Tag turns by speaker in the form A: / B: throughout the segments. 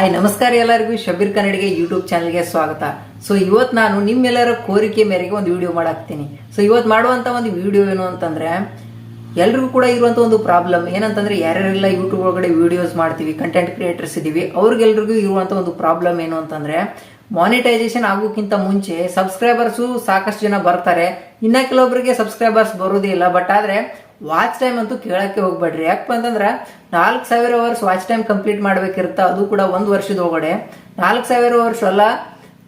A: Hi, ನಮಸ್ಕಾರ ಎಲ್ಲರಿಗೂ. Shabir ಕನ್ನಡಿಗೆ YouTube ಚಾನಲ್ಗೆ ಸ್ವಾಗತ. ಸೊ ಇವತ್ತು ನಾನು ನಿಮ್ಮೆಲ್ಲರ ಕೋರಿಕೆ ಮೇರೆಗೆ ಒಂದು ವಿಡಿಯೋ ಮಾಡಾಕ್ತೀನಿ. ಸೊ ಇವತ್ತು ಮಾಡುವಂಥ ಒಂದು ವಿಡಿಯೋ ಏನು ಅಂತಂದ್ರೆ, ಎಲ್ರಿಗೂ ಕೂಡ ಇರುವಂತ ಒಂದು ಪ್ರಾಬ್ಲಮ್ ಏನಂತಂದ್ರೆ, ಯಾರ್ಯಾರೆಲ್ಲ ಯೂಟ್ಯೂಬ್ ಒಳಗಡೆ ವಿಡಿಯೋಸ್ ಮಾಡ್ತೀವಿ ಕಂಟೆಂಟ್ ಕ್ರಿಯೇಟರ್ಸ್ ಇದ್ದೀವಿ ಅವ್ರಿಗೆಲ್ರಿಗೂ ಇರುವಂತ ಒಂದು ಪ್ರಾಬ್ಲಮ್ ಏನು ಅಂತಂದ್ರೆ ಮಾನಿಟೈಸೇಷನ್ ಆಗೋಕ್ಕಿಂತ ಮುಂಚೆ ಸಬ್ಸ್ಕ್ರೈಬರ್ಸು ಸಾಕಷ್ಟು ಜನ ಬರ್ತಾರೆ. ಇನ್ನ ಕೆಲವೊಬ್ಬರಿಗೆ ಸಬ್ಸ್ಕ್ರೈಬರ್ಸ್ ಬರೋದೇ ಇಲ್ಲ ಬಟ್ ಆದ್ರೆ ವಾಚ್ ಟೈಮ್ ಅಂತೂ ಕೇಳಕ್ಕೆ ಹೋಗ್ಬೇಡ್ರಿ. ಯಾಕಪ್ಪ ಅಂತಂದ್ರೆ ನಾಲ್ಕು ಸಾವಿರ ಅವರ್ಸ್ ವಾಚ್ ಟೈಮ್ ಕಂಪ್ಲೀಟ್ ಮಾಡ್ಬೇಕಿರುತ್ತ, ಅದು ಕೂಡ ಒಂದು ವರ್ಷದ ಒಳಗಡೆ. ನಾಲ್ಕು ಸಾವಿರ ಅವರ್ಸ್ ಅಲ್ಲ,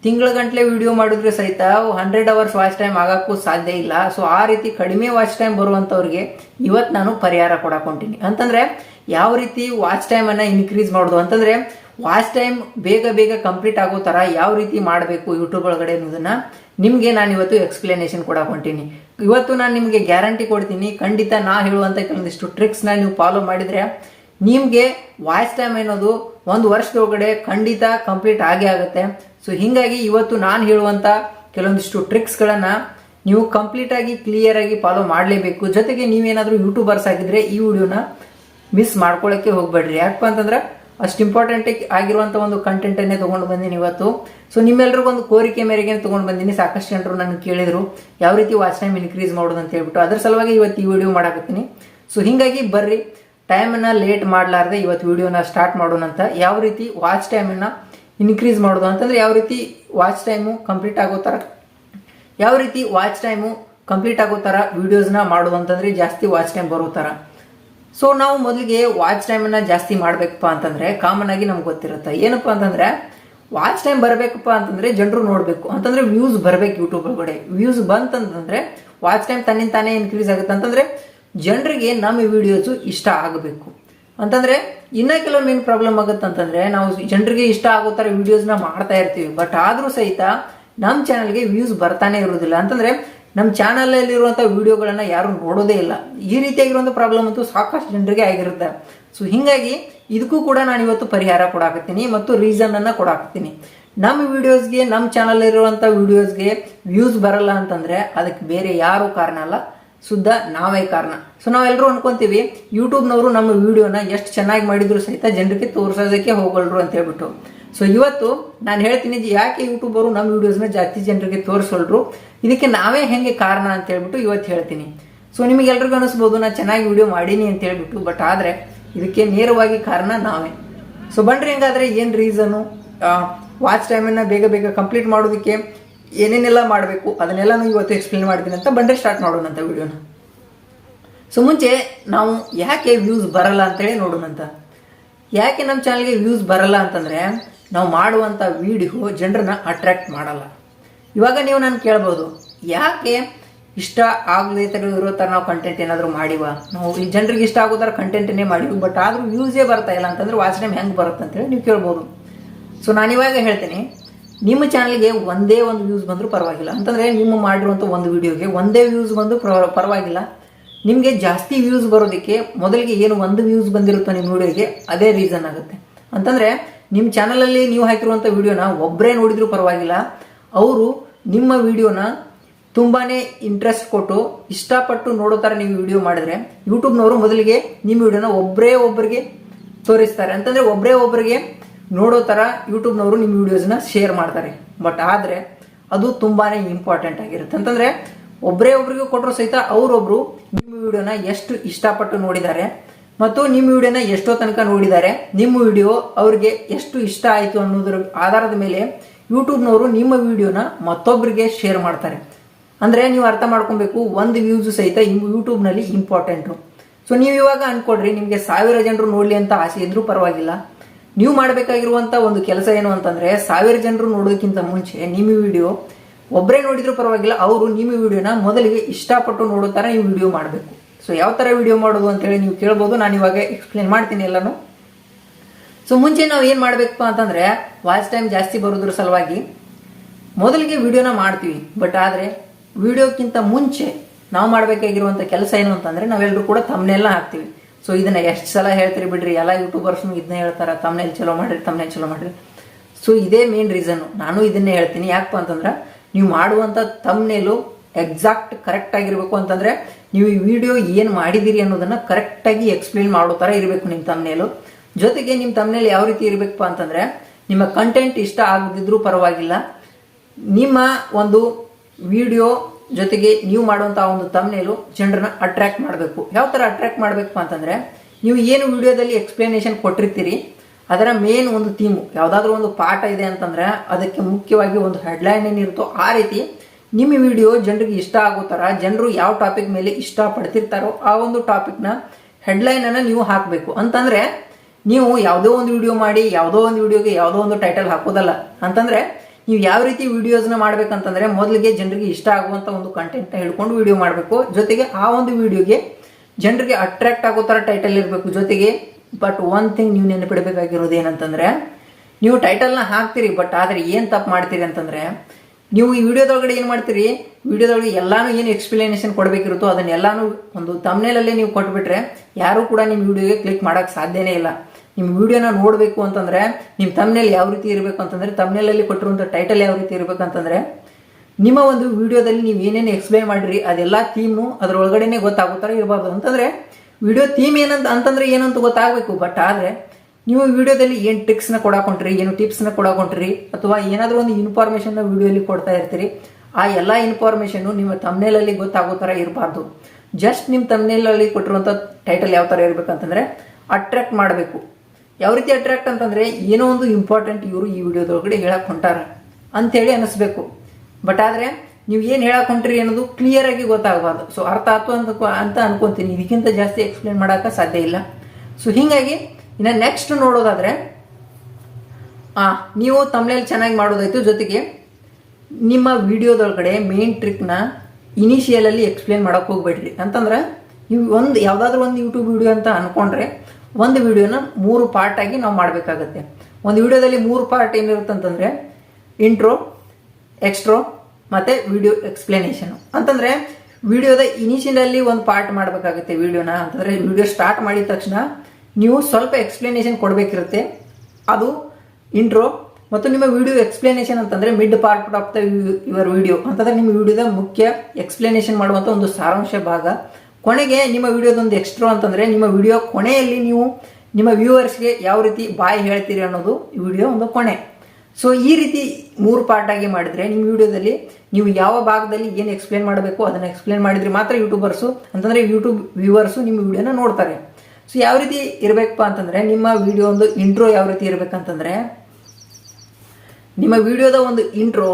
A: ತಿಂಗಳ ಗಂಟ್ಲೆ ವಿಡಿಯೋ ಮಾಡಿದ್ರೆ ಸಹಿತ ಹಂಡ್ರೆಡ್ ಅವರ್ಸ್ ವಾಚ್ ಟೈಮ್ ಆಗಕ್ಕೂ ಸಾಧ್ಯ ಇಲ್ಲ. ಸೊ ಆ ರೀತಿ ಕಡಿಮೆ ವಾಚ್ ಟೈಮ್ ಬರುವಂಥವ್ರಿಗೆ ಇವತ್ತು ನಾನು ಪರಿಹಾರ ಕೊಡಕೊಂತೀನಿ. ಅಂತಂದ್ರೆ, ಯಾವ ರೀತಿ ವಾಚ್ ಟೈಮ್ ಅನ್ನ ಇನ್ಕ್ರೀಸ್ ಮಾಡೋದು? ಅಂತಂದ್ರೆ ವಾಚ್ ಟೈಮ್ ಬೇಗ ಬೇಗ ಕಂಪ್ಲೀಟ್ ಆಗೋ ತರ ಯಾವ ರೀತಿ ಮಾಡಬೇಕು ಯೂಟ್ಯೂಬ್ ಒಳಗಡೆ ಅನ್ನೋದನ್ನ ನಿಮಗೆ ನಾನು ಇವತ್ತು ಎಕ್ಸ್ಪ್ಲನೇಷನ್ ಕೊಡಕ್ ಹೊಂಟೀನಿ ಇವತ್ತು ನಾನು ನಿಮಗೆ ಗ್ಯಾರಂಟಿ ಕೊಡ್ತೀನಿ, ಖಂಡಿತ ನಾ ಹೇಳುವಂಥ ಕೆಲವೊಂದಿಷ್ಟು ಟ್ರಿಕ್ಸ್ನ ನೀವು ಫಾಲೋ ಮಾಡಿದರೆ ನಿಮಗೆ ವಾಯ್ಸ್ ಟೈಮ್ ಅನ್ನೋದು ಒಂದು ವರ್ಷದೊಳಗಡೆ ಖಂಡಿತ ಕಂಪ್ಲೀಟ್ ಆಗೇ ಆಗುತ್ತೆ. ಸೊ ಹಿಂಗಾಗಿ ಇವತ್ತು ನಾನು ಹೇಳುವಂಥ ಕೆಲವೊಂದಿಷ್ಟು ಟ್ರಿಕ್ಸ್ಗಳನ್ನು ನೀವು ಕಂಪ್ಲೀಟ್ ಆಗಿ ಕ್ಲಿಯರ್ ಆಗಿ ಫಾಲೋ ಮಾಡಲೇಬೇಕು. ಜೊತೆಗೆ ನೀವೇನಾದರೂ ಯೂಟ್ಯೂಬರ್ಸ್ ಆಗಿದ್ರೆ ಈ ವಿಡಿಯೋನ ಮಿಸ್ ಮಾಡ್ಕೊಳ್ಳೋಕ್ಕೆ ಹೋಗಬೇಡ್ರಿ. ಯಾಕಪ್ಪ ಅಂತಂದ್ರೆ ಅಷ್ಟು ಇಂಪಾರ್ಟೆಂಟ್ ಆಗಿರುವಂತ ಒಂದು ಕಂಟೆಂಟ್ ಅನ್ನೇ ತಗೊಂಡು ಬಂದೀನಿ ಇವತ್ತು. ಸೊ ನಿಮ್ಮೆಲ್ಲರಿಗೂ ಒಂದು ಕೋರಿಕೆ ಮೇರೆಗೆ ತಗೊಂಡು ಬಂದೀನಿ, ಸಾಕಷ್ಟು ಜನರು ನನಗೆ ಕೇಳಿದ್ರು. ಯಾವ ರೀತಿ ವಾಚ್ ಟೈಮ್ ಇನ್ಕ್ರೀಸ್ ಮಾಡೋದು ಅಂತ ಹೇಳ್ಬಿಟ್ಟು. ಅದ್ರ ಸಲುವಾಗಿ ಇವತ್ತು ಈ ವಿಡಿಯೋ ಮಾಡಾಕತ್ತೀನಿ. ಸೊ ಹಿಂಗಾಗಿ ಬರ್ರಿ. ಟೈಮನ್ನ ಲೇಟ್ ಮಾಡಲಾರ್ದೆ ಇವತ್ತು ವಿಡಿಯೋನ ಸ್ಟಾರ್ಟ್ ಮಾಡೋಣ ಅಂತ. ಯಾವ ರೀತಿ ವಾಚ್ ಟೈಮನ್ನ ಇನ್ಕ್ರೀಸ್ ಮಾಡೋದು ಅಂತಂದ್ರೆ ಯಾವ ರೀತಿ ವಾಚ್ ಟೈಮು ಕಂಪ್ಲೀಟ್ ಆಗೋ ಥರ, ಯಾವ ರೀತಿ ವಾಚ್ ಟೈಮು ಕಂಪ್ಲೀಟ್ ಆಗೋ ಥರ ವೀಡಿಯೋಸ್ನ ಮಾಡೋದು ಅಂತಂದ್ರೆ ಜಾಸ್ತಿ ವಾಚ್ ಟೈಮ್ ಬರೋ ಥರ. ಸೊ ನಾವು ಮೊದಲಿಗೆ ವಾಚ್ ಟೈಮನ್ನು ಜಾಸ್ತಿ ಮಾಡಬೇಕಪ್ಪ ಅಂತಂದ್ರೆ ಕಾಮನ್ ಆಗಿ ನಮ್ಗೆ ಗೊತ್ತಿರುತ್ತೆ. ಏನಪ್ಪ ಅಂತಂದ್ರೆ ವಾಚ್ ಟೈಮ್ ಬರಬೇಕಪ್ಪ ಅಂತಂದ್ರೆ ಜನರು ನೋಡಬೇಕು. ಅಂತಂದ್ರೆ ವ್ಯೂಸ್ ಬರಬೇಕು ಯೂಟ್ಯೂಬ್ ಒಳಗಡೆ. ವ್ಯೂಸ್ ಬಂತಂತಂದರೆ ವಾಚ್ ಟೈಮ್ ತನ್ನಿಂದ ತಾನೇ ಇನ್ಕ್ರೀಸ್ ಆಗುತ್ತೆ. ಅಂತಂದ್ರೆ ಜನರಿಗೆ ನಮ್ಮ ವಿಡಿಯೋಸ್ ಇಷ್ಟ ಆಗಬೇಕು. ಅಂತಂದ್ರೆ ಇನ್ನ ಕೆಲವೊಮ್ಮೆ ಏನು ಪ್ರಾಬ್ಲಮ್ ಆಗುತ್ತೆ ಅಂತಂದ್ರೆ, ನಾವು ಜನರಿಗೆ ಇಷ್ಟ ಆಗೋ ಥರ ವೀಡಿಯೋಸ್ನ ಮಾಡ್ತಾ ಇರ್ತೀವಿ. ಬಟ್ ಆದರೂ ಸಹಿತ ನಮ್ಮ ಚಾನಲ್ಗೆ ವ್ಯೂಸ್ ಬರ್ತಾನೆ ಇರೋದಿಲ್ಲ ಅಂತಂದ್ರೆ ನಮ್ಮ ಚಾನಲಲ್ಲಿರುವಂಥ ವೀಡಿಯೋಗಳನ್ನು ಯಾರು ನೋಡೋದೇ ಇಲ್ಲ. ಈ ರೀತಿಯಾಗಿರುವಂಥ ಪ್ರಾಬ್ಲಮ್ ಅಂತೂ ಸಾಕಷ್ಟು ಜನರಿಗೆ ಆಗಿರುತ್ತೆ. ಸೊ ಹಿಂಗಾಗಿ ಇದಕ್ಕೂ ಕೂಡ ನಾನು ಇವತ್ತು ಪರಿಹಾರ ಕೊಡಾಕತ್ತೀನಿ ಮತ್ತು ರೀಸನ್ ಅನ್ನ ಕೊಡಾಕತ್ತೀನಿ. ನಮ್ಮ ವೀಡಿಯೋಸ್ಗೆ ನಮ್ಮ ಚಾನಲಲ್ಲಿರುವಂಥ ವಿಡಿಯೋಸ್ಗೆ ವ್ಯೂಸ್ ಬರಲ್ಲ ಅಂತಂದ್ರೆ ಅದಕ್ಕೆ ಬೇರೆ ಯಾರು ಕಾರಣ ಅಲ್ಲ. ಶುದ್ಧ ನಾವೇ ಕಾರಣ. ಸೊ ನಾವೆಲ್ಲರೂ ಅನ್ಕೊಂತೀವಿ ಯೂಟ್ಯೂಬ್ನವರು ನಮ್ಮ ವಿಡಿಯೋನ ಎಷ್ಟು ಚೆನ್ನಾಗಿ ಮಾಡಿದ್ರು ಸಹಿತ ಜನರಿಗೆ ತೋರಿಸೋದಕ್ಕೆ ಹೋಗಲ್ರು ಅಂತ ಹೇಳ್ಬಿಟ್ಟು. ಸೊ ಇವತ್ತು ನಾನು ಹೇಳ್ತೀನಿ ಯಾಕೆ ಯೂಟ್ಯೂಬರು ನಮ್ಮ ವಿಡಿಯೋಸ್ನ ಜಾಸ್ತಿ ಜನರಿಗೆ ತೋರಿಸಲ್ರು? ಇದಕ್ಕೆ ನಾವೇ ಹೆಂಗೆ ಕಾರಣ ಅಂತ ಹೇಳ್ಬಿಟ್ಟು ಇವತ್ತು ಹೇಳ್ತೀನಿ. ಸೊ ನಿಮಗೆಲ್ರಿಗೂ ಅನಿಸ್ಬೋದು, ನಾನು ಚೆನ್ನಾಗಿ ವಿಡಿಯೋ ಮಾಡೀನಿ ಅಂತ ಹೇಳ್ಬಿಟ್ಟು ಬಟ್ ಆದರೆ ಇದಕ್ಕೆ ನೇರವಾಗಿ ಕಾರಣ ನಾವೇ. ಸೊ ಬನ್ರಿ ಹೆಂಗಾದ್ರೆ ಏನು ರೀಸನು ವಾಚ್ ಟೈಮನ್ನು ಬೇಗ ಬೇಗ ಕಂಪ್ಲೀಟ್ ಮಾಡೋದಕ್ಕೆ ಏನೇನೆಲ್ಲ ಮಾಡಬೇಕು? ಅದನ್ನೆಲ್ಲನೂ ಇವತ್ತು ಎಕ್ಸ್ಪ್ಲೇನ್ ಮಾಡ್ತೀನಿ ಅಂತ ಬಂದ್ರೆ ಸ್ಟಾರ್ಟ್ ಮಾಡೋಣ ಅಂತ ವಿಡಿಯೋನ ಸೊ ಮುಂಚೆ ನಾವು ಯಾಕೆ ವ್ಯೂಸ್ ಬರಲ್ಲ ಅಂತೇಳಿ ನೋಡೋಣ ಅಂತ ಯಾಕೆ ನಮ್ಮ ಚಾನಲ್ಗೆ ವ್ಯೂಸ್ ಬರಲ್ಲ ಅಂತಂದ್ರೆ ನಾವು ಮಾಡುವಂಥ ವಿಡಿಯೋ ಜನರನ್ನ ಅಟ್ರಾಕ್ಟ್ ಮಾಡಲ್ಲ. ಇವಾಗ ನೀವು ನಾನು ಕೇಳ್ಬೋದು, ಯಾಕೆ ಇಷ್ಟ ಆಗದೇ ಇರೋ ಥರ ನಾವು ಕಂಟೆಂಟ್ ಏನಾದರೂ ಮಾಡಿವ? ನಾವು ಈ ಜನರಿಗೆ ಇಷ್ಟ ಆಗೋ ಥರ ಕಂಟೆಂಟನ್ನೇ ಮಾಡಿವಿ ಬಟ್ ಆದರೂ ವ್ಯೂಸೇ ಬರ್ತಾ ಇಲ್ಲ ಅಂತಂದ್ರೆ ವಾಚ್ ಟೈಮ್ ಹೆಂಗೆ ಬರುತ್ತೆ ಅಂತೇಳಿ ನೀವು ಕೇಳ್ಬೋದು. ಸೊ ಇವಾಗ ಹೇಳ್ತೀನಿ, ನಿಮ್ಮ ಚಾನಲ್ಗೆ ಒಂದೇ ಒಂದು ವ್ಯೂಸ್ ಬಂದರೂ ಪರವಾಗಿಲ್ಲ. ಅಂತಂದರೆ ನಿಮ್ಮ ಮಾಡಿರುವಂಥ ಒಂದು ವಿಡಿಯೋಗೆ ಒಂದೇ ವ್ಯೂಸ್ ಬಂದು ಪರವಾಗಿಲ್ಲ. ನಿಮಗೆ ಜಾಸ್ತಿ ವ್ಯೂಸ್ ಬರೋದಕ್ಕೆ ಮೊದಲಿಗೆ ಏನು ಒಂದು ವ್ಯೂಸ್ ಬಂದಿರುತ್ತೋ ನಿಮ್ಮ ವಿಡಿಯೋಗೆ ಅದೇ ರೀಸನ್ ಆಗುತ್ತೆ. ಅಂತಂದ್ರೆ ನಿಮ್ಮ ಚಾನಲಲ್ಲಿ ನೀವು ಹಾಕಿರುವಂಥ ವಿಡಿಯೋನ ಒಬ್ಬರೇ ನೋಡಿದರೂ ಪರವಾಗಿಲ್ಲ. ಅವರು ನಿಮ್ಮ ವಿಡಿಯೋನ ತುಂಬಾ ಇಂಟ್ರೆಸ್ಟ್ ಕೊಟ್ಟು, ಇಷ್ಟಪಟ್ಟು ನೋಡೋ ಥರ ನೀವು ವಿಡಿಯೋ ಮಾಡಿದ್ರೆ, ಯೂಟ್ಯೂಬ್ನವರು ಮೊದಲಿಗೆ ನಿಮ್ಮ ವಿಡಿಯೋನ ಒಬ್ಬರೇ ಒಬ್ಬರಿಗೆ ತೋರಿಸ್ತಾರೆ. ಅಂತಂದರೆ ಒಬ್ಬರೇ ಒಬ್ಬರಿಗೆ ನೋಡೋ ಥರ ಯೂಟ್ಯೂಬ್ನವರು ನಿಮ್ಮ ವಿಡಿಯೋಸ್ನ ಶೇರ್ ಮಾಡ್ತಾರೆ. ಬಟ್ ಆದರೆ ಅದು ತುಂಬಾ ಇಂಪಾರ್ಟೆಂಟ್ ಆಗಿರುತ್ತೆ. ಅಂತಂದರೆ ಒಬ್ಬರೇ ಒಬ್ರಿಗೂ ಕೊಟ್ಟರು ಸಹಿತ ಅವರೊಬ್ಬರು ನಿಮ್ಮ ವಿಡಿಯೋನ ಎಷ್ಟು ಇಷ್ಟಪಟ್ಟು ನೋಡಿದ್ದಾರೆ ಮತ್ತು ನಿಮ್ಮ ವಿಡಿಯೋನ ಎಷ್ಟೋ ತನಕ ನೋಡಿದ್ದಾರೆ. ನಿಮ್ಮ ವಿಡಿಯೋ ಅವ್ರಿಗೆ ಎಷ್ಟು ಇಷ್ಟ ಆಯಿತು ಅನ್ನೋದ್ರ ಆಧಾರದ ಮೇಲೆ ಯೂಟ್ಯೂಬ್ನವರು ನಿಮ್ಮ ವಿಡಿಯೋನ ಮತ್ತೊಬ್ಬರಿಗೆ ಶೇರ್ ಮಾಡ್ತಾರೆ. ಅಂದರೆ ನೀವು ಅರ್ಥ ಮಾಡ್ಕೊಬೇಕು, ಒಂದು ವ್ಯೂಸ್ ಸಹಿತ ಯೂಟ್ಯೂಬ್ನಲ್ಲಿ ಇಂಪಾರ್ಟೆಂಟು ಸೊ ನೀವು ಇವಾಗ ಅನ್ಕೊಡ್ರಿ ನಿಮಗೆ ಸಾವಿರ ಜನರು ನೋಡಲಿ ಅಂತ ಆಸೆ ಇದ್ರೂ ಪರವಾಗಿಲ್ಲ. ನೀವು ಮಾಡಬೇಕಾಗಿರುವಂಥ ಒಂದು ಕೆಲಸ ಏನು ಅಂತಂದರೆ, ಸಾವಿರ ಜನರು ನೋಡೋದಕ್ಕಿಂತ ಮುಂಚೆ ನಿಮ್ಮ ವಿಡಿಯೋ ಒಬ್ಬರೇ ನೋಡಿದ್ರು ಪರವಾಗಿಲ್ಲ, ಅವರು ನಿಮ್ಮ ವಿಡಿಯೋನ ಮೊದಲಿಗೆ ಇಷ್ಟಪಟ್ಟು ನೋಡೋ ಥರ ನೀವು ವಿಡಿಯೋ ಮಾಡಬೇಕು. ಸೊ ಯಾವ ಥರ ವಿಡಿಯೋ ಮಾಡೋದು ಅಂತೇಳಿ ನೀವು ಕೇಳ್ಬೋದು. ನಾನು ಇವಾಗ ಎಕ್ಸ್ಪ್ಲೇನ್ ಮಾಡ್ತೀನಿ ಎಲ್ಲಾನು. ಸೊ ಮುಂಚೆ ನಾವು ಏನು ಮಾಡಬೇಕಪ್ಪ ಅಂತಂದರೆ ವಾಯ್ಸ್ ಟೈಮ್ ಜಾಸ್ತಿ ಬರೋದ್ರ ಸಲುವಾಗಿ ಮೊದಲಿಗೆ ವಿಡಿಯೋನ ಮಾಡ್ತೀವಿ. ಬಟ್ ಆದರೆ ವಿಡಿಯೋಕ್ಕಿಂತ ಮುಂಚೆ ನಾವು ಮಾಡಬೇಕಾಗಿರುವಂಥ ಕೆಲಸ ಏನು ಅಂತಂದರೆ ನಾವೆಲ್ಲರೂ ಕೂಡ ತಮ್ಮನೆಲ್ಲ ಹಾಕ್ತೀವಿ. ಸೊ ಇದನ್ನು ಎಷ್ಟು ಸಲ ಹೇಳ್ತೀರಿ ಬಿಡ್ರಿ. ಎಲ್ಲ ಯೂಟ್ಯೂಬರ್ಸ್ನು ಇದನ್ನ ಹೇಳ್ತಾರೆ ತಮ್ಮನೇಲಿ ಚಲೋ ಮಾಡಿರಿ ತಮ್ಮನೇ ಚಲೋ ಮಾಡಿರಿ. ಸೊ ಇದೇ ಮೇನ್ ರೀಸನ್ನು ನಾನು ಇದನ್ನೇ ಹೇಳ್ತೀನಿ. ಯಾಕಪ್ಪ ಅಂತಂದ್ರೆ, ನೀವು ಮಾಡುವಂಥ ತಮ್ಮನೇಲು ಎಕ್ಸಾಕ್ಟ್ ಕರೆಕ್ಟ್ ಆಗಿರ್ಬೇಕು ಅಂತಂದ್ರೆ ನೀವು ಈ ವಿಡಿಯೋ ಏನು ಮಾಡಿದಿರಿ ಅನ್ನೋದನ್ನ ಕರೆಕ್ಟಾಗಿ ಎಕ್ಸ್ಪ್ಲೇನ್ ಮಾಡೋ ಥರ ಇರಬೇಕು ನಿಮ್ಮ ತಮ್ಮನೇಲು ಜೊತೆಗೆ ನಿಮ್ಮ ತಮ್ಮನೇಲಿ ಯಾವ ರೀತಿ ಇರಬೇಕಪ್ಪ ಅಂತಂದ್ರೆ ನಿಮ್ಮ ಕಂಟೆಂಟ್ ಇಷ್ಟ ಆಗದಿದ್ರೂ ಪರವಾಗಿಲ್ಲ. ನಿಮ್ಮ ಒಂದು ವಿಡಿಯೋ ಜೊತೆಗೆ ನೀವು ಮಾಡುವಂಥ ಒಂದು ತಮ್ಮನೇಲು ಜನರನ್ನ ಅಟ್ರಾಕ್ಟ್ ಮಾಡಬೇಕು. ಯಾವ ಥರ ಅಟ್ರಾಕ್ಟ್ ಮಾಡಬೇಕು ಅಂತಂದ್ರೆ ನೀವು ಏನು ವಿಡಿಯೋದಲ್ಲಿ ಎಕ್ಸ್ಪ್ಲನೇಷನ್ ಕೊಟ್ಟಿರ್ತೀರಿ, ಅದರ ಮೇನ್ ಒಂದು ಥೀಮು ಯಾವುದಾದ್ರೂ ಒಂದು ಪಾಠ ಇದೆ ಅಂತಂದ್ರೆ ಅದಕ್ಕೆ ಮುಖ್ಯವಾಗಿ ಒಂದು ಹೆಡ್ಲೈನ್ ಏನಿರುತ್ತೋ ಆ ರೀತಿ ನಿಮ್ಮ ವಿಡಿಯೋ ಜನರಿಗೆ ಇಷ್ಟ ಆಗೋ ಥರ ಜನರು ಯಾವ ಟಾಪಿಕ್ ಮೇಲೆ ಇಷ್ಟ ಪಡ್ತಿರ್ತಾರೋ ಆ ಒಂದು ಟಾಪಿಕ್ನ ಹೆಡ್ಲೈನನ್ನು ನೀವು ಹಾಕಬೇಕು. ಅಂತಂದರೆ ನೀವು ಯಾವುದೋ ಒಂದು ವಿಡಿಯೋ ಮಾಡಿ, ಯಾವುದೋ ಒಂದು ವಿಡಿಯೋಗೆ ಯಾವುದೋ ಒಂದು ಟೈಟಲ್ ಹಾಕೋದಲ್ಲ. ಅಂತಂದರೆ ನೀವು ಯಾವ ರೀತಿ ವಿಡಿಯೋಸ್ನ ಮಾಡಬೇಕಂತಂದರೆ ಮೊದಲಿಗೆ ಜನರಿಗೆ ಇಷ್ಟ ಆಗುವಂಥ ಒಂದು ಕಂಟೆಂಟ್ನ ಹೇಳ್ಕೊಂಡು ವಿಡಿಯೋ ಮಾಡಬೇಕು. ಜೊತೆಗೆ ಆ ಒಂದು ವಿಡಿಯೋಗೆ ಜನರಿಗೆ ಅಟ್ರಾಕ್ಟ್ ಆಗೋ ಥರ ಟೈಟಲ್ ಇರಬೇಕು. ಜೊತೆಗೆ ಬಟ್ ಒನ್ ಥಿಂಗ್ ನೀವು ನೆನಪಿಡಬೇಕಾಗಿರೋದು ಏನಂತಂದರೆ, ನೀವು ಟೈಟಲ್ನ ಹಾಕ್ತೀರಿ ಬಟ್ ಆದರೆ ಏನು ತಪ್ಪು ಮಾಡ್ತೀರಿ ಅಂತಂದ್ರೆ ನೀವು ಈ ವಿಡಿಯೋದೊಳಗಡೆ ಏನು ಮಾಡ್ತೀರಿ? ವಿಡಿಯೋದೊಳಗೆ ಎಲ್ಲಾನು ಏನು ಎಕ್ಸ್ಪ್ಲನೇಷನ್ ಕೊಡಬೇಕಿರುತ್ತೋ ಅದನ್ನೆಲ್ಲಾನು ಒಂದು ತಮ್ನೇಲಲ್ಲೇ ನೀವು ಕೊಟ್ಬಿಟ್ರೆ ಯಾರೂ ಕೂಡ ನಿಮ್ಮ ವಿಡಿಯೋಗೆ ಕ್ಲಿಕ್ ಮಾಡೋಕೆ ಸಾಧ್ಯನೇ ಇಲ್ಲ. ನಿಮ್ಮ ವಿಡಿಯೋನ ನೋಡಬೇಕು ಅಂತಂದರೆ ನಿಮ್ಮ ತಮ್ನೇಲ್ ಯಾವ ರೀತಿ ಇರಬೇಕು ಅಂತಂದರೆ ತಮ್ನೇಲಲ್ಲಿ ಕೊಟ್ಟಿರುವಂಥ ಟೈಟಲ್ ಯಾವ ರೀತಿ ಇರಬೇಕಂತಂದರೆ ನಿಮ್ಮ ಒಂದು ವಿಡಿಯೋದಲ್ಲಿ ನೀವು ಏನೇನು ಎಕ್ಸ್ಪ್ಲೈನ್ ಮಾಡಿರಿ, ಅದೆಲ್ಲ ಥೀಮು ಅದರೊಳಗಡೆನೆ ಗೊತ್ತಾಗೋ ಥರ ಇರಬಾರ್ದು. ಅಂತಂದರೆ, ವಿಡಿಯೋ ಥೀಮ್ ಏನಂತ ಅಂತಂದರೆ ಏನಂತ ಗೊತ್ತಾಗಬೇಕು ಬಟ್ ಆದರೆ ನೀವು ವಿಡಿಯೋದಲ್ಲಿ ಏನು ಟ್ರಿಕ್ಸ್ನ ಕೊಡಾಕೊಂಡ್ರಿ, ಏನು ಟಿಪ್ಸ್ನ ಕೊಡಾಕೊಂಡ್ರಿ, ಅಥವಾ ಏನಾದರೂ ಒಂದು ಇನ್ಫಾರ್ಮೇಷನ್ನ ವಿಡಿಯೋಲಿ ಕೊಡ್ತಾ ಇರ್ತೀರಿ, ಆ ಎಲ್ಲ ಇನ್ಫಾರ್ಮೇಷನ್ನು ನಿಮ್ಮ ತಮ್ನೇಲಲ್ಲಿ ಗೊತ್ತಾಗೋ ಥರ ಇರಬಾರ್ದು. ಜಸ್ಟ್ ನಿಮ್ಮ ತಮ್ನೇಲಲ್ಲಿ ಕೊಟ್ಟಿರುವಂಥ ಟೈಟಲ್ ಯಾವ ಥರ ಇರ್ಬೇಕಂತಂದ್ರೆ ಅಟ್ರಾಕ್ಟ್ ಮಾಡಬೇಕು. ಯಾವ ರೀತಿ ಅಟ್ರಾಕ್ಟ್ ಅಂತಂದ್ರೆ, ಏನೋ ಒಂದು ಇಂಪಾರ್ಟೆಂಟ್ ಇವರು ಈ ವಿಡಿಯೋದೊಳಗಡೆ ಹೇಳಕ್ ಹೊಂಟಾರ ಅಂತೇಳಿ ಅನಿಸ್ಬೇಕು. ಬಟ್ ಆದರೆ, ನೀವು ಏನು ಹೇಳಕ್ ಹೊಂಟ್ರಿ ಅನ್ನೋದು ಕ್ಲಿಯರ್ ಆಗಿ ಗೊತ್ತಾಗಬಾರ್ದು. ಸೊ ಅರ್ಥ ಆಯ್ತು ಅಂತ ಅಂತ ಅನ್ಕೊಂತೀನಿ. ಇದಕ್ಕಿಂತ ಜಾಸ್ತಿ ಎಕ್ಸ್ಪ್ಲೇನ್ ಮಾಡಕ್ಕ ಸಾಧ್ಯ ಇಲ್ಲ. ಸೊ ಹೀಗಾಗಿ ಇನ್ನು ನೆಕ್ಸ್ಟ್ ನೋಡೋದಾದರೆ ನೀವು ತಮ್ಮನೇಲಿ ಚೆನ್ನಾಗಿ ಮಾಡೋದಾಯಿತು. ಜೊತೆಗೆ, ನಿಮ್ಮ ವಿಡಿಯೋದೊಳಗಡೆ ಮೇನ್ ಟ್ರಿಕ್ನ ಇನಿಷಿಯಲಲ್ಲಿ ಎಕ್ಸ್ಪ್ಲೇನ್ ಮಾಡೋಕೆ ಹೋಗ್ಬೇಡ್ರಿ. ಅಂತಂದ್ರೆ, ನೀವು ಒಂದು, ಯಾವುದಾದ್ರೂ ಒಂದು ಯೂಟ್ಯೂಬ್ ವಿಡಿಯೋ ಅಂತ ಅಂದ್ಕೊಂಡ್ರೆ ಒಂದು ವಿಡಿಯೋನ ಮೂರು ಪಾರ್ಟಾಗಿ ನಾವು ಮಾಡಬೇಕಾಗತ್ತೆ. ಒಂದು ವಿಡಿಯೋದಲ್ಲಿ ಮೂರು ಪಾರ್ಟ್ ಏನಿರುತ್ತೆ ಅಂತಂದರೆ ಇಂಟ್ರೋ ಎಕ್ಸ್ಟ್ರೋ ಮತ್ತು ವಿಡಿಯೋ ಎಕ್ಸ್ಪ್ಲನೇಷನು ಅಂತಂದರೆ ವಿಡಿಯೋದ ಇನಿಷಿಯಲಲ್ಲಿ ಒಂದು ಪಾರ್ಟ್ ಮಾಡಬೇಕಾಗುತ್ತೆ ವಿಡಿಯೋನ ಅಂತಂದರೆ ವಿಡಿಯೋ ಸ್ಟಾರ್ಟ್ ಮಾಡಿದ ತಕ್ಷಣ ನೀವು ಸ್ವಲ್ಪ ಎಕ್ಸ್ಪ್ಲನೇಷನ್ ಕೊಡಬೇಕಿರುತ್ತೆ. ಅದು ಇಂಟ್ರೋ ಮತ್ತು ನಿಮ್ಮ ವಿಡಿಯೋ ಎಕ್ಸ್ಪ್ಲನೇಷನ್ ಅಂತಂದ್ರೆ mid part of the your video ಅಂತಂದ್ರೆ ನಿಮ್ಮ ವಿಡಿಯೋದ ಮುಖ್ಯ ಎಕ್ಸ್ಪ್ಲನೇಷನ್ ಮಾಡುವಂಥ ಒಂದು ಸಾರಾಂಶ ಭಾಗ. ಕೊನೆಗೆ ನಿಮ್ಮ ವಿಡಿಯೋದೊಂದು ಎಕ್ಸ್ಟ್ರೋ ಅಂತಂದ್ರೆ ನಿಮ್ಮ ವಿಡಿಯೋ ಕೊನೆಯಲ್ಲಿ ನೀವು ನಿಮ್ಮ ವ್ಯೂವರ್ಸ್ಗೆ ಯಾವ ರೀತಿ ಬಾಯಿ ಹೇಳ್ತೀರಿ ಅನ್ನೋದು ಈ ವಿಡಿಯೋ ಒಂದು ಕೊನೆ. ಸೊ ಈ ರೀತಿ ಮೂರು ಪಾರ್ಟಾಗಿ ಮಾಡಿದರೆ ನಿಮ್ಮ ವಿಡಿಯೋದಲ್ಲಿ ನೀವು ಯಾವ ಭಾಗದಲ್ಲಿ ಏನು ಎಕ್ಸ್ಪ್ಲೇನ್ ಮಾಡಬೇಕು ಅದನ್ನು ಎಕ್ಸ್ಪ್ಲೇನ್ ಮಾಡಿದ್ರೆ ಮಾತ್ರ ಯೂಟ್ಯೂಬರ್ಸು ಅಂತಂದ್ರೆ ಯೂಟ್ಯೂಬ್ ವ್ಯೂವರ್ಸು ನಿಮ್ಮ ವಿಡಿಯೋನ ನೋಡ್ತಾರೆ. ಸೊ ಯಾವ ರೀತಿ ಇರಬೇಕಪ್ಪ ಅಂತಂದ್ರೆ, ನಿಮ್ಮ ವಿಡಿಯೋ ಒಂದು ಇಂಟ್ರೋ ಯಾವ ರೀತಿ ಇರಬೇಕಂತಂದ್ರೆ, ನಿಮ್ಮ ವಿಡಿಯೋದ ಒಂದು ಇಂಟ್ರೋ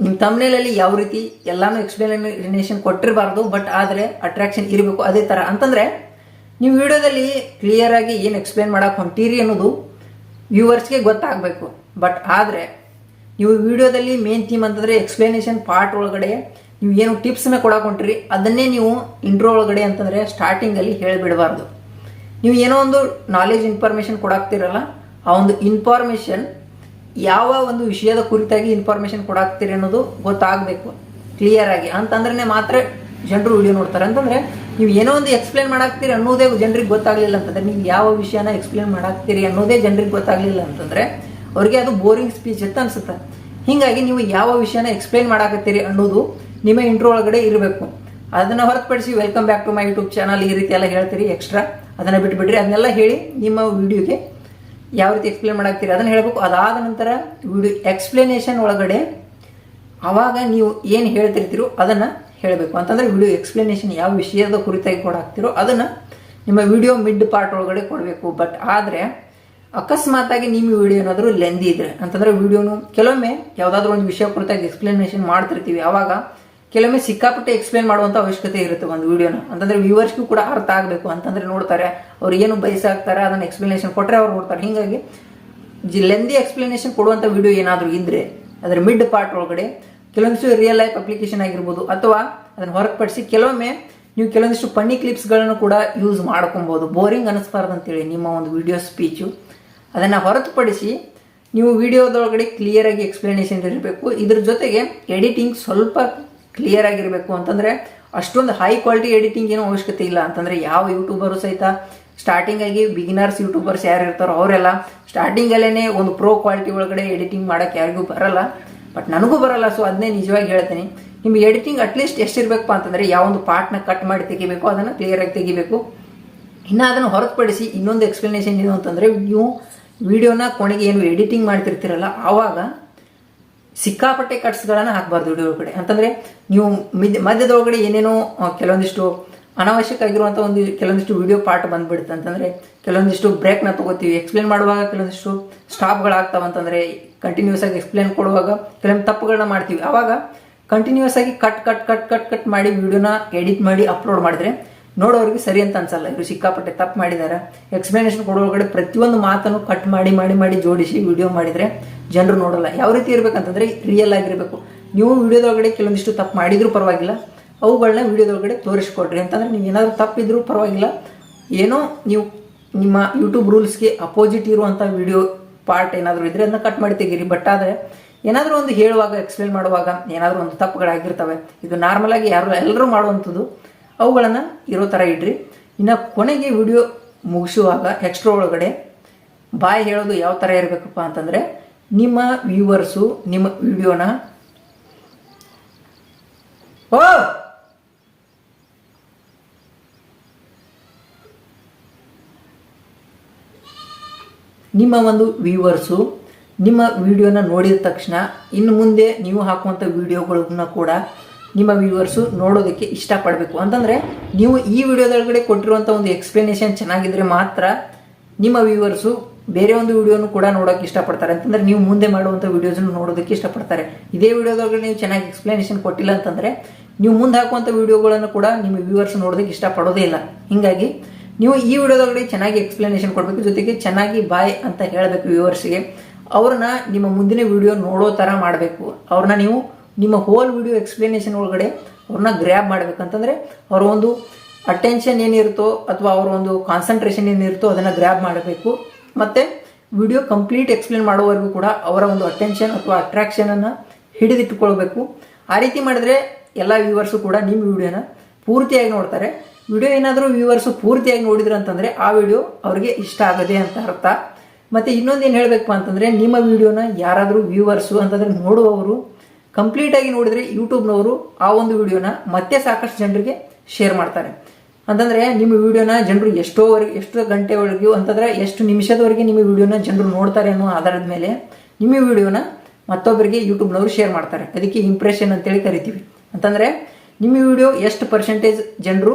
A: ನಿಮ್ಮ ತಮ್ಮನೇಲಲ್ಲಿ ಯಾವ ರೀತಿ ಎಲ್ಲಾನು ಎಕ್ಸ್ಪ್ಲನೇಷನ್ ಕೊಟ್ಟಿರಬಾರ್ದು ಬಟ್ ಆದರೆ ಅಟ್ರಾಕ್ಷನ್ ಇರಬೇಕು ಅದೇ ಥರ ಅಂತಂದ್ರೆ, ನೀವು ವಿಡಿಯೋದಲ್ಲಿ ಕ್ಲಿಯರ್ ಆಗಿ ಏನು ಎಕ್ಸ್ಪ್ಲೇನ್ ಮಾಡಕ್ಕೆ ಹೊಂಟೀರಿ ಅನ್ನೋದು ವ್ಯೂವರ್ಸ್ಗೆ ಗೊತ್ತಾಗಬೇಕು. ಬಟ್ ಆದರೆ, ನೀವು ವಿಡಿಯೋದಲ್ಲಿ ಮೇನ್ ಥೀಮ್ ಅಂತಂದರೆ ಎಕ್ಸ್ಪ್ಲನೇಷನ್ ಪಾರ್ಟ್ ಒಳಗಡೆ ನೀವು ಏನು ಟಿಪ್ಸ್ನ ಹೊಂಟ್ರಿ ಅದನ್ನೇ ನೀವು ಇಂಟ್ರೋ ಒಳಗಡೆ ಅಂತಂದರೆ ಸ್ಟಾರ್ಟಿಂಗಲ್ಲಿ ಹೇಳಿಬಿಡಬಾರ್ದು. ನೀವು ಏನೋ ಒಂದು ನಾಲೆಜ್ ಇನ್ಫಾರ್ಮೇಷನ್ ಕೊಡಾಕ್ತಿರಲ್ಲ, ಆ ಒಂದು ಇನ್ಫಾರ್ಮೇಷನ್ ಯಾವ ಒಂದು ವಿಷಯದ ಕುರಿತಾಗಿ ಇನ್ಫಾರ್ಮೇಷನ್ ಕೊಡಾಕ್ತೀರಿ ಅನ್ನೋದು ಗೊತ್ತಾಗಬೇಕು ಕ್ಲಿಯರ್ ಆಗಿ. ಅಂತಂದ್ರೆ ಮಾತ್ರ ಜನರು ವಿಡಿಯೋ ನೋಡ್ತಾರೆ. ಅಂತಂದ್ರೆ ನೀವು ಏನೋ ಒಂದು ಎಕ್ಸ್ಪ್ಲೇನ್ ಮಾಡಾಕ್ತೀರಿ ಅನ್ನೋದೇ ಜನರಿಗೆ ಗೊತ್ತಾಗ್ಲಿಲ್ಲ ಅಂತಂದ್ರೆ, ನೀವು ಯಾವ ವಿಷಯನ ಎಕ್ಸ್ಪ್ಲೇನ್ ಮಾಡಾಕ್ತೀರಿ ಅನ್ನೋದೇ ಜನರಿಗೆ ಗೊತ್ತಾಗ್ಲಿಲ್ಲ ಅಂತಂದ್ರೆ, ಅವ್ರಿಗೆ ಅದು ಬೋರಿಂಗ್ ಸ್ಪೀಚ್ ಅಂತ ಅನ್ಸುತ್ತೆ. ಹೀಗಾಗಿ ನೀವು ಯಾವ ವಿಷಯನ ಎಕ್ಸ್ಪ್ಲೇನ್ ಮಾಡಾಕತ್ತೀರಿ ಅನ್ನೋದು ನಿಮ್ಮ ಇಂಟ್ರೋ ಒಳಗಡೆ ಇರಬೇಕು. ಅದನ್ನ ಹೊರತುಪಡಿಸಿ welcome back to my YouTube channel ಈ ರೀತಿ ಎಲ್ಲ ಹೇಳ್ತೀರಿ ಎಕ್ಸ್ಟ್ರಾ ಅದನ್ನ ಬಿಟ್ಬಿಡ್ರಿ, ಅದನ್ನೆಲ್ಲ ಹೇಳಿ ನಿಮ್ಮ ವಿಡಿಯೋಗೆ ಯಾವ ರೀತಿ ಎಕ್ಸ್ಪ್ಲೇನ್ ಮಾಡಾಕ್ತೀರಿ ಅದನ್ನ ಹೇಳಬೇಕು. ಅದಾದ ನಂತರ ವಿಡಿಯೋ ಎಕ್ಸ್ಪ್ಲನೇಷನ್ ಒಳಗಡೆ ಅವಾಗ ನೀವು ಏನು ಹೇಳ್ತಿರ್ತೀರೋ ಅದನ್ನು ಹೇಳಬೇಕು. ಅಂತಂದ್ರೆ ವಿಡಿಯೋ ಎಕ್ಸ್ಪ್ಲನೇಷನ್ ಯಾವ ವಿಷಯದ ಕುರಿತಾಗಿ ಕೊಡಾಕ್ತಿರೋ ಅದನ್ನು ನಿಮ್ಮ ವಿಡಿಯೋ ಮಿಡ್ ಪಾರ್ಟ್ ಒಳಗಡೆ ಕೊಡಬೇಕು. ಬಟ್ ಆದರೆ ಅಕಸ್ಮಾತಾಗಿ ನಿಮ್ಮ ವಿಡಿಯೋ ಏನಾದರೂ ಲೆಂದಿ ಇದ್ರೆ, ಅಂತಂದ್ರೆ ವಿಡಿಯೋನು ಕೆಲವೊಮ್ಮೆ ಯಾವುದಾದ್ರೂ ಒಂದು ವಿಷಯ ಕುರಿತಾಗಿ ಎಕ್ಸ್ಪ್ಲನೇಷನ್ ಮಾಡ್ತಿರ್ತೀವಿ. ಆವಾಗ ಕೆಲವೊಮ್ಮೆ ಸಿಕ್ಕಾಪಟ್ಟೆ ಎಕ್ಸ್ಪ್ಲೇನ್ ಮಾಡುವಂಥ ಅವಶ್ಯಕತೆ ಇರುತ್ತೆ ಒಂದು ವಿಡಿಯೋನ ಅಂತಂದ್ರೆ ವ್ಯೂವರ್ಸ್ಗೂ ಕೂಡ ಅರ್ಥ ಆಗಬೇಕು ಅಂತಂದರೆ ನೋಡ್ತಾರೆ, ಅವ್ರು ಏನು ಬಯಸಾಗ್ತಾರೆ ಅದನ್ನು ಎಕ್ಸ್ಪ್ಲನೇಷನ್ ಕೊಟ್ಟರೆ ಅವ್ರು ನೋಡ್ತಾರೆ. ಹೀಗಾಗಿ, ಜಿ ಲೆಂದಿ ಎಕ್ಸ್ಪ್ಲನೇಷನ್ ಕೊಡುವಂಥ ವಿಡಿಯೋ ಏನಾದರೂ ಇದ್ದರೆ ಅದರ ಮಿಡ್ ಪಾರ್ಟ್ ಒಳಗಡೆ ಕೆಲವೊಂದಿಷ್ಟು ರಿಯಲ್ ಲೈಫ್ ಅಪ್ಲಿಕೇಶನ್ ಆಗಿರ್ಬೋದು, ಅಥವಾ ಅದನ್ನು ಹೊರತುಪಡಿಸಿ ಕೆಲವೊಮ್ಮೆ ನೀವು ಕೆಲವೊಂದಿಷ್ಟು ಫನ್ನಿ ಕ್ಲಿಪ್ಸ್ಗಳನ್ನು ಕೂಡ ಯೂಸ್ ಮಾಡ್ಕೊಬೋದು. ಬೋರಿಂಗ್ ಅನ್ನಿಸ್ಬಾರ್ದು ಅಂತೇಳಿ ನಿಮ್ಮ ಒಂದು ವಿಡಿಯೋ ಸ್ಪೀಚು ಅದನ್ನು ಹೊರತುಪಡಿಸಿ ನೀವು ವಿಡಿಯೋದೊಳಗಡೆ ಕ್ಲಿಯರ್ ಆಗಿ ಎಕ್ಸ್ಪ್ಲನೇಷನ್ ಇರಬೇಕು. ಇದ್ರ ಜೊತೆಗೆ ಎಡಿಟಿಂಗ್ ಸ್ವಲ್ಪ ಕ್ಲಿಯರ್ ಆಗಿರಬೇಕು ಅಂತಂದರೆ ಅಷ್ಟೊಂದು ಹೈ ಕ್ವಾಲಿಟಿ ಎಡಿಟಿಂಗ್ ಏನೂ ಅವಶ್ಯಕತೆ ಇಲ್ಲ. ಅಂತಂದರೆ ಯಾವ ಯೂಟ್ಯೂಬರು ಸಹಿತ ಸ್ಟಾರ್ಟಿಂಗಾಗಿ ಬಿಗಿನರ್ಸ್ ಯೂಟ್ಯೂಬರ್ಸ್ ಯಾರು ಇರ್ತಾರೋ ಅವರೆಲ್ಲ ಸ್ಟಾರ್ಟಿಂಗಲ್ಲೇ ಒಂದು ಪ್ರೋ ಕ್ವಾಲಿಟಿ ಒಳಗಡೆ ಎಡಿಟಿಂಗ್ ಮಾಡೋಕ್ಕೆ ಯಾರಿಗೂ ಬರಲ್ಲ. ಬಟ್ ನನಗೂ ಬರಲ್ಲ ಸೊ ಅದನ್ನೇ ನಿಜವಾಗಿ ಹೇಳ್ತೀನಿ. ನಿಮ್ಗೆ ಎಡಿಟಿಂಗ್ ಅಟ್ಲೀಸ್ಟ್ ಎಷ್ಟಿರಬೇಕು ಅಂತಂದರೆ ಯಾವ ಒಂದು ಪಾರ್ಟ್ನ ಕಟ್ ಮಾಡಿ ತೆಗಿಬೇಕು, ಅದನ್ನು ಕ್ಲಿಯರಾಗಿ ತೆಗಿಬೇಕು. ಇನ್ನು ಅದನ್ನು ಹೊರತುಪಡಿಸಿ ಇನ್ನೊಂದು ಎಕ್ಸ್ಪ್ಲನೇಷನ್ ಏನು ಅಂತಂದರೆ ನೀವು ವಿಡಿಯೋನ ಕೊನೆಗೆ ಏನು ಎಡಿಟಿಂಗ್ ಮಾಡ್ತಿರ್ತೀರಲ್ಲ, ಆವಾಗ ಸಿಕ್ಕಾಪಟ್ಟೆ ಕಟ್ಸ್ಗಳನ್ನು ಹಾಕಬಾರ್ದು ವಿಡಿಯೋ ಒಳಗಡೆ ಅಂತಂದರೆ ನೀವು ಮಧ್ಯದೊಳಗಡೆ ಏನೇನೋ ಕೆಲವೊಂದಿಷ್ಟು ಅನಾವಶ್ಯಕ ಆಗಿರುವಂಥ ಒಂದು ಕೆಲವೊಂದಿಷ್ಟು ವಿಡಿಯೋ ಪಾರ್ಟ್ ಬಂದ್ಬಿಡುತ್ತೆ. ಅಂತಂದರೆ ಕೆಲವೊಂದಿಷ್ಟು ಬ್ರೇಕ್ನ ತಗೋತೀವಿ. ಎಕ್ಸ್ಪ್ಲೇನ್ ಮಾಡುವಾಗ ಕೆಲವೊಂದಿಷ್ಟು ಸ್ಟಾಪ್ಗಳಾಗ್ತಾವಂತಂದರೆ ಕಂಟಿನ್ಯೂಸ್ ಆಗಿ ಎಕ್ಸ್ಪ್ಲೇನ್ ಕೊಡುವಾಗ ಕೆಲವೊಂದು ತಪ್ಪುಗಳನ್ನ ಮಾಡ್ತೀವಿ. ಅವಾಗ ಕಂಟಿನ್ಯೂಸ್ ಆಗಿ cut cut cut cut cut ಮಾಡಿ ವಿಡಿಯೋನ ಎಡಿಟ್ ಮಾಡಿ ಅಪ್ಲೋಡ್ ಮಾಡಿದ್ರೆ ನೋಡೋರಿಗೆ ಸರಿ ಅಂತ ಅನ್ಸಲ್ಲ. ಇವರು ಸಿಕ್ಕಾಪಟ್ಟೆ ತಪ್ಪು ಮಾಡಿದ್ದಾರೆ ಎಕ್ಸ್ಪ್ಲನೇಷನ್ ಕೊಡೋಳಗಡೆ ಪ್ರತಿಯೊಂದು ಮಾತನ್ನು ಕಟ್ ಮಾಡಿ ಮಾಡಿ ಮಾಡಿ ಜೋಡಿಸಿ ವಿಡಿಯೋ ಮಾಡಿದರೆ ಜನರು ನೋಡಲ್ಲ. ಯಾವ ರೀತಿ ಇರಬೇಕಂತಂದರೆ ರಿಯಲ್ ಆಗಿರಬೇಕು. ನೀವು ವಿಡಿಯೋದೊಳಗಡೆ ಕೆಲವೊಂದಿಷ್ಟು ತಪ್ಪು ಮಾಡಿದರೂ ಪರವಾಗಿಲ್ಲ. ಅವುಗಳನ್ನ ವಿಡಿಯೋದೊಳಗಡೆ ತೋರಿಸ್ಕೊಡ್ರಿ. ಅಂತಂದ್ರೆ ನೀವು ಏನಾದರೂ ತಪ್ಪಿದ್ರೂ ಪರವಾಗಿಲ್ಲ. ಏನೋ ನೀವು ನಿಮ್ಮ ಯೂಟ್ಯೂಬ್ ರೂಲ್ಸ್ಗೆ ಅಪೋಸಿಟ್ ಇರುವಂಥ ವಿಡಿಯೋ ಪಾರ್ಟ್ ಏನಾದರೂ ಇದ್ರೆ ಅದನ್ನ ಕಟ್ ಮಾಡಿ ತೆಗೀರಿ. ಬಟ್ ಆದರೆ ಏನಾದರೂ ಒಂದು ಹೇಳುವಾಗ ಎಕ್ಸ್ಪ್ಲೇನ್ ಮಾಡುವಾಗ ಏನಾದರೂ ಒಂದು ತಪ್ಪುಗಳಾಗಿರ್ತವೆ. ಇದು ನಾರ್ಮಲಾಗಿ ಯಾರು ಎಲ್ಲರೂ ಮಾಡುವಂಥದ್ದು. ಅವುಗಳನ್ನು ಇರೋ ಥರ ಇಡ್ರಿ. ಇನ್ನು ಕೊನೆಗೆ ವಿಡಿಯೋ ಮುಗಿಸುವಾಗ ಎಕ್ಸ್ಟ್ರಾ ಒಳಗಡೆ ಬಾಯಿ ಹೇಳೋದು ಯಾವ ಥರ ಇರಬೇಕಪ್ಪ ಅಂತಂದರೆ ನಿಮ್ಮ ವ್ಯೂವರ್ಸು ನಿಮ್ಮ ವಿಡಿಯೋನ ಓ! ನಿಮ್ಮ ಒಂದು ವ್ಯೂವರ್ಸು ನಿಮ್ಮ ವಿಡಿಯೋನ ನೋಡಿದ ತಕ್ಷಣ ಇನ್ನು ಮುಂದೆ ನೀವು ಹಾಕುವಂಥ ವಿಡಿಯೋಗಳನ್ನ ಕೂಡ ನಿಮ್ಮ ವ್ಯೂವರ್ಸು ನೋಡೋದಕ್ಕೆ ಇಷ್ಟಪಡಬೇಕು. ಅಂತಂದರೆ ನೀವು ಈ ವಿಡಿಯೋದೊಳಗಡೆ ಕೊಟ್ಟಿರುವಂಥ ಒಂದು ಎಕ್ಸ್ಪ್ಲನೇಷನ್ ಚೆನ್ನಾಗಿದ್ರೆ ಮಾತ್ರ ನಿಮ್ಮ ವ್ಯೂವರ್ಸು ಬೇರೆ ಒಂದು ವಿಡಿಯೋನು ಕೂಡ ನೋಡೋಕೆ ಇಷ್ಟಪಡ್ತಾರೆ. ಅಂತಂದರೆ ನೀವು ಮುಂದೆ ಮಾಡುವಂಥ ವೀಡಿಯೋಸನ್ನು ನೋಡೋದಕ್ಕೆ ಇಷ್ಟಪಡ್ತಾರೆ. ಇದೇ ವಿಡಿಯೋದೊಳಗೆ ನೀವು ಚೆನ್ನಾಗಿ ಎಕ್ಸ್ಪ್ಲನೇಷನ್ ಕೊಟ್ಟಿಲ್ಲ ಅಂತಂದರೆ ನೀವು ಮುಂದೆ ಹಾಕುವಂಥ ವಿಡಿಯೋಗಳನ್ನು ಕೂಡ ನಿಮ್ಮ ವ್ಯೂವರ್ಸ್ ನೋಡೋದಕ್ಕೆ ಇಷ್ಟಪಡೋದೇ ಇಲ್ಲ. ಹೀಗಾಗಿ ನೀವು ಈ ವಿಡಿಯೋದೊಳಗಡೆ ಚೆನ್ನಾಗಿ ಎಕ್ಸ್ಪ್ಲನೇಷನ್ ಕೊಡಬೇಕು. ಜೊತೆಗೆ ಚೆನ್ನಾಗಿ ಬಾಯ್ ಅಂತ ಹೇಳಬೇಕು ವ್ಯೂವರ್ಸ್ಗೆ ಅವ್ರನ್ನ ನಿಮ್ಮ ಮುಂದಿನ ವಿಡಿಯೋ ನೋಡೋ ಥರ ಮಾಡಬೇಕು. ಅವ್ರನ್ನ ನೀವು ನಿಮ್ಮ ಹೋಲ್ ವಿಡಿಯೋ ಎಕ್ಸ್ಪ್ಲನೇಷನ್ ಒಳಗಡೆ ಅವ್ರನ್ನ ಗ್ರ್ಯಾಬ್ ಮಾಡಬೇಕಂತಂದರೆ ಅವರ ಒಂದು ಅಟೆನ್ಷನ್ ಏನಿರುತ್ತೋ ಅಥವಾ ಅವರ ಒಂದು ಕಾನ್ಸಂಟ್ರೇಷನ್ ಏನಿರುತ್ತೋ ಅದನ್ನು ಗ್ರ್ಯಾಬ್ ಮಾಡಬೇಕು. ಮತ್ತು ವಿಡಿಯೋ ಕಂಪ್ಲೀಟ್ ಎಕ್ಸ್ಪ್ಲೇನ್ ಮಾಡೋವರೆಗೂ ಕೂಡ ಅವರ ಒಂದು ಅಟೆನ್ಷನ್ ಅಥವಾ ಅಟ್ರಾಕ್ಷನನ್ನು ಹಿಡಿದಿಟ್ಟುಕೊಳ್ಬೇಕು. ಆ ರೀತಿ ಮಾಡಿದ್ರೆ ಎಲ್ಲ ವ್ಯೂವರ್ಸು ಕೂಡ ನಿಮ್ಮ ವಿಡಿಯೋನ ಪೂರ್ತಿಯಾಗಿ ನೋಡ್ತಾರೆ. ವಿಡಿಯೋ ಏನಾದರೂ ವ್ಯೂವರ್ಸು ಪೂರ್ತಿಯಾಗಿ ನೋಡಿದ್ರು ಅಂತಂದರೆ ಆ ವಿಡಿಯೋ ಅವರಿಗೆ ಇಷ್ಟ ಆಗದೆ ಅಂತ ಅರ್ಥ. ಮತ್ತು ಇನ್ನೊಂದು ಏನು ಹೇಳಬೇಕು ಅಂತಂದರೆ ನಿಮ್ಮ ವಿಡಿಯೋನ ಯಾರಾದರೂ ವ್ಯೂವರ್ಸು ಅಂತಂದರೆ ನೋಡುವವರು ಕಂಪ್ಲೀಟಾಗಿ ನೋಡಿದರೆ ಯೂಟ್ಯೂಬ್ನವರು ಆ ಒಂದು ವಿಡಿಯೋನ ಮತ್ತೆ ಸಾಕಷ್ಟು ಜನರಿಗೆ ಶೇರ್ ಮಾಡ್ತಾರೆ. ಅಂತಂದರೆ ನಿಮ್ಮ ವಿಡಿಯೋನ ಜನರು ಎಷ್ಟೋವರೆಗೆ ಎಷ್ಟು ಗಂಟೆವರೆಗೂ ಅಂತಂದ್ರೆ ಎಷ್ಟು ನಿಮಿಷದವರೆಗೆ ನಿಮ್ಮ ವಿಡಿಯೋನ ಜನರು ನೋಡ್ತಾರೆ ಅನ್ನೋ ಆಧಾರದ ಮೇಲೆ ನಿಮ್ಮ ವಿಡಿಯೋನ ಮತ್ತೊಬ್ಬರಿಗೆ ಯೂಟ್ಯೂಬ್ನವರು ಶೇರ್ ಮಾಡ್ತಾರೆ. ಅದಕ್ಕೆ ಇಂಪ್ರೆಷನ್ ಅಂತೇಳಿ ಕರಿತೀವಿ. ಅಂತಂದರೆ ನಿಮ್ಮ ವಿಡಿಯೋ ಎಷ್ಟು ಪರ್ಸೆಂಟೇಜ್ ಜನರು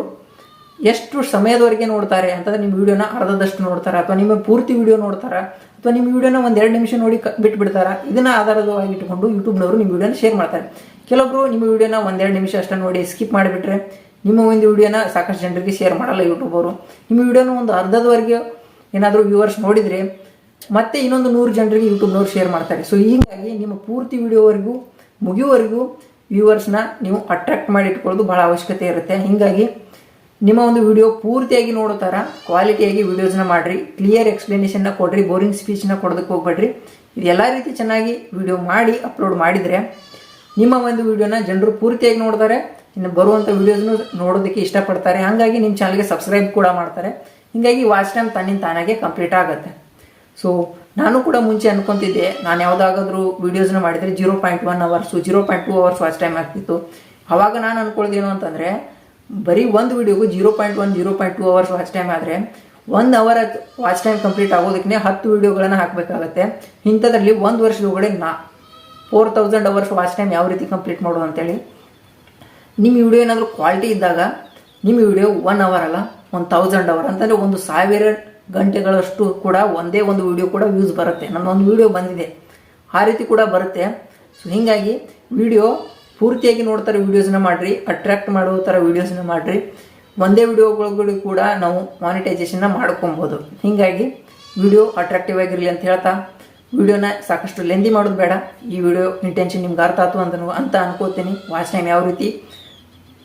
A: ಎಷ್ಟು ಸಮಯದವರೆಗೆ ನೋಡ್ತಾರೆ ಅಂತಂದ್ರೆ ನಿಮ್ಮ ವಿಡಿಯೋನ ಅರ್ಧದಷ್ಟು ನೋಡ್ತಾರೆ ಅಥವಾ ನಿಮ್ಮ ಪೂರ್ತಿ ವಿಡಿಯೋ ನೋಡ್ತಾರೆ ಅಥವಾ ನಿಮ್ಮ ವಿಡಿಯೋನ ಒಂದು ಎರಡು ನಿಮಿಷ ನೋಡಿ ಕ- ಬಿಟ್ಬಿಡ್ತಾರ ಇದನ್ನ ಆಧಾರವಾಗಿ ಇಟ್ಟುಕೊಂಡು ಯೂಟ್ಯೂಬ್ನವರು ನಿಮ್ಮ ವಿಡಿಯೋನ ಶೇರ್ ಮಾಡ್ತಾರೆ. ಕೆಲವೊಬ್ಬರು ನಿಮ್ಮ ವಿಡಿಯೋನ ಒಂದೆರಡು ನಿಮಿಷ ಅಷ್ಟೇ ನೋಡಿ ಸ್ಕಿಪ್ ಮಾಡಿಬಿಟ್ರೆ ನಿಮ್ಮ ಒಂದು ವಿಡಿಯೋನ ಸಾಕಷ್ಟು ಜನರಿಗೆ ಶೇರ್ ಮಾಡಲ್ಲ ಯೂಟ್ಯೂಬ್ ನಿಮ್ಮ ವಿಡಿಯೋನ ಒಂದು ಅರ್ಧದವರೆಗೆ ಏನಾದರೂ ವ್ಯೂವರ್ಸ್ ನೋಡಿದರೆ ಮತ್ತೆ ಇನ್ನೊಂದು ನೂರು ಜನರಿಗೆ ಯೂಟ್ಯೂಬ್ನವ್ರು ಶೇರ್ ಮಾಡ್ತಾರೆ. ಸೊ ಹೀಗಾಗಿ ನಿಮ್ಮ ಪೂರ್ತಿ ವಿಡಿಯೋವರೆಗೂ, ಮುಗಿಯುವವರೆಗೂ ವ್ಯೂವರ್ಸ್ನ ನೀವು ಅಟ್ರಾಕ್ಟ್ ಮಾಡಿ ಇಟ್ಕೊಳ್ಳೋದು ಭಾಳ ಅವಶ್ಯಕತೆ ಇರುತ್ತೆ. ಹೀಗಾಗಿ ನಿಮ್ಮ ಒಂದು ವಿಡಿಯೋ ಪೂರ್ತಿಯಾಗಿ ನೋಡೋ ಥರ ಕ್ವಾಲಿಟಿಯಾಗಿ ವಿಡಿಯೋಸ್ನ ಮಾಡಿರಿ. ಕ್ಲಿಯರ್ ಎಕ್ಸ್ಪ್ಲನೇಷನ್ನ ಕೊಡಿರಿ. ಬೋರಿಂಗ್ ಸ್ಪೀಚ್ನ ಕೊಡೋದಕ್ಕೆ ಹೋಗ್ಬೇಡ್ರಿ. ಇದೆಲ್ಲ ರೀತಿ ಚೆನ್ನಾಗಿ ವಿಡಿಯೋ ಮಾಡಿ ಅಪ್ಲೋಡ್ ಮಾಡಿದರೆ ನಿಮ್ಮ ಒಂದು ವಿಡಿಯೋನ ಜನರು ಪೂರ್ತಿಯಾಗಿ ನೋಡ್ತಾರೆ, ಇನ್ನು ಬರುವಂಥ ವಿಡಿಯೋಸ್ನು ನೋಡೋದಕ್ಕೆ ಇಷ್ಟಪಡ್ತಾರೆ. ಹಾಗಾಗಿ ನಿಮ್ಮ ಚಾನಲ್ಗೆ ಸಬ್ಸ್ಕ್ರೈಬ್ ಕೂಡ ಮಾಡ್ತಾರೆ. ಹೀಗಾಗಿ ವಾಚ್ ಟೈಮ್ ತನ್ನಿಂದ ತಾನಾಗೆ ಕಂಪ್ಲೀಟ್ ಆಗುತ್ತೆ. ಸೊ ನಾನು ಕೂಡ ಮುಂಚೆ ಅನ್ಕೊಂತಿದ್ದೆ, ನಾನು ಯಾವುದಾದ್ರೂ ವೀಡಿಯೋಸ್ನ ಮಾಡಿದರೆ zero point one hours zero point two hours watch time ಆಗ್ತಿತ್ತು. ಅವಾಗ ನಾನು ಅನ್ಕೊಳ್ಳೋದೇನು ಅಂತಂದರೆ, ಬರೀ ಒಂದು ವೀಡಿಯೋಗೂ zero point one zero point two hours watch time ಆದರೆ, ಒಂದು ಅವರ್ ವಾಚ್ ಟೈಮ್ ಕಂಪ್ಲೀಟ್ ಆಗೋದಕ್ಕೆ ಹತ್ತು ವಿಡಿಯೋಗಳನ್ನು ಹಾಕಬೇಕಾಗತ್ತೆ. ಇಂಥದ್ರಲ್ಲಿ ಒಂದು ವರ್ಷದೊಳಗಡೆ ನಾ four thousand hours watch time ಯಾವ ರೀತಿ ಕಂಪ್ಲೀಟ್ ಮಾಡೋದು ಅಂತೇಳಿ. ನಿಮ್ಮ ವಿಡಿಯೋ ಏನಾದರೂ ಕ್ವಾಲಿಟಿ ಇದ್ದಾಗ ನಿಮ್ಮ ವಿಡಿಯೋ ಒನ್ ಅವರ್ ಅಲ್ಲ ಒಂದು ತೌಸಂಡ್ ಅವರ್ ಅಂತಂದರೆ ಒಂದು ಸಾವಿರ ಗಂಟೆಗಳಷ್ಟು ಕೂಡ ಒಂದೇ ಒಂದು ವಿಡಿಯೋ ಕೂಡ ವ್ಯೂಸ್ ಬರುತ್ತೆ. ನನ್ನೊಂದು ವಿಡಿಯೋ ಬಂದಿದೆ. ಆ ರೀತಿ ಕೂಡ ಬರುತ್ತೆ. ಸೊ ಹೀಗಾಗಿ ವಿಡಿಯೋ ಪೂರ್ತಿಯಾಗಿ ನೋಡ್ತಾರೆ ವೀಡಿಯೋಸ್ನ ಮಾಡಿರಿ ಅಟ್ರ್ಯಾಕ್ಟ್ ಮಾಡುವ ಥರ ವೀಡಿಯೋಸ್ನ ಮಾಡಿರಿ. ಒಂದೇ ವಿಡಿಯೋಗಳು ಕೂಡ ನಾವು ಮಾನಿಟೈಸೇಷನ್ನ ಮಾಡ್ಕೊಬೋದು. ಹೀಗಾಗಿ ವಿಡಿಯೋ ಅಟ್ರಾಕ್ಟಿವ್ ಆಗಿರಲಿ ಅಂತ ಹೇಳ್ತಾ ವಿಡಿಯೋನ ಸಾಕಷ್ಟು ಲೆಂದಿ ಮಾಡೋದು ಬೇಡ. ಈ ವಿಡಿಯೋ ಇಂಟೆನ್ಷನ್ ನಿಮ್ಗೆ ಅರ್ಥ ಆಯ್ತು ಅಂತ ಅಂತ ಅನ್ಕೋತೀನಿ. ವಾಚ್ ಟೈಮ್ ಯಾವ ರೀತಿ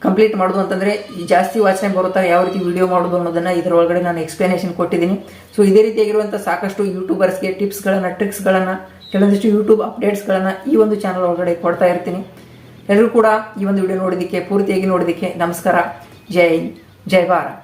A: ಕಂಪ್ಲೀಟ್ ಮಾಡೋದು ಅಂತಂದರೆ, ಈ ಜಾಸ್ತಿ ವಾಚ್ ಟೈಮ್ ಬರುತ್ತಾ ಯಾವ ರೀತಿ ವಿಡಿಯೋ ಮಾಡೋದು ಅನ್ನೋದನ್ನು ಇದರೊಳಗಡೆ ನಾನು ಎಕ್ಸ್ಪ್ಲನೇಷನ್ ಕೊಟ್ಟಿದ್ದೀನಿ. ಸೊ ಇದೇ ರೀತಿಯಾಗಿರುವಂಥ ಸಾಕಷ್ಟು ಯೂಟ್ಯೂಬರ್ಸ್ಗೆ ಟಿಪ್ಸ್ಗಳನ್ನು ಟ್ರಿಕ್ಸ್ಗಳನ್ನು ಕೆಲವೊಂದಿಷ್ಟು ಯೂಟ್ಯೂಬ್ ಅಪ್ಡೇಟ್ಸ್ಗಳನ್ನು ಈ ಒಂದು ಚಾನಲ್ ಒಳಗಡೆ ಕೊಡ್ತಾ ಇರ್ತೀನಿ. ಎಲ್ಲರೂ ಕೂಡ ಈ ಒಂದು ವಿಡಿಯೋ ನೋಡೋದಕ್ಕೆ ಪೂರ್ತಿಯಾಗಿ ನೋಡೋದಕ್ಕೆ ನಮಸ್ಕಾರ. ಜೈ ಜೈ ಭಾರತ್.